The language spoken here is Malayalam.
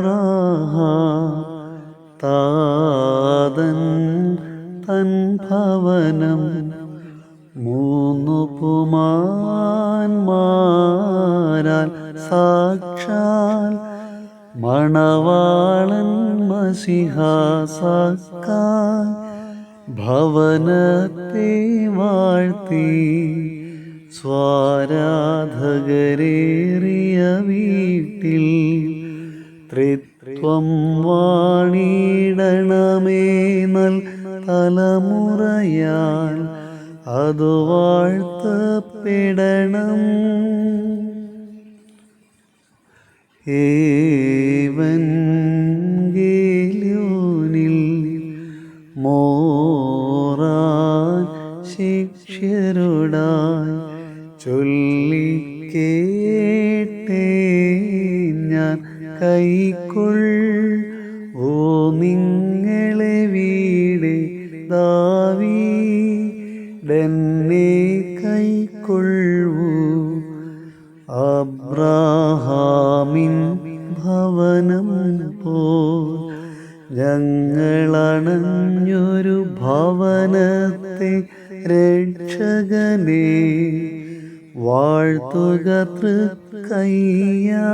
വാഴ്വീറ്റബ്രഹാം താതൻ തൻ ഭവനം മൂന്നു പുമാന്മാരാൽ സാക്ഷാൽ മണവാളൻ മസിഹാസാക്കാൻ ഭവനത്തെ വാഴ്ത്തി സ്വാരാധകരേറിയ വീട്ടിൽ ത്രിത്വം വാണിടണമേ നൽ തലമുറയാൽ അതു വാഴ്ത്തപ്പെടണം. ഏവൻ ഗേലൂനിൽ മോറാൻ ശിഷ്യരുടായി ചൊല്ലിക്കേട്ടേ ഞാൻ കൈക്കൊൾ ഓ നിങ്ങളെ വീട് ദാവി ഡെന്നെ കൈക്കൊള്ളൂ. അബ്രാഹാമിൻ ഭവനം പോ ഞങ്ങളണഞ്ഞൊരു ഭവനത്തെ രക്ഷകനെ வாழ்த்துகற்று கையா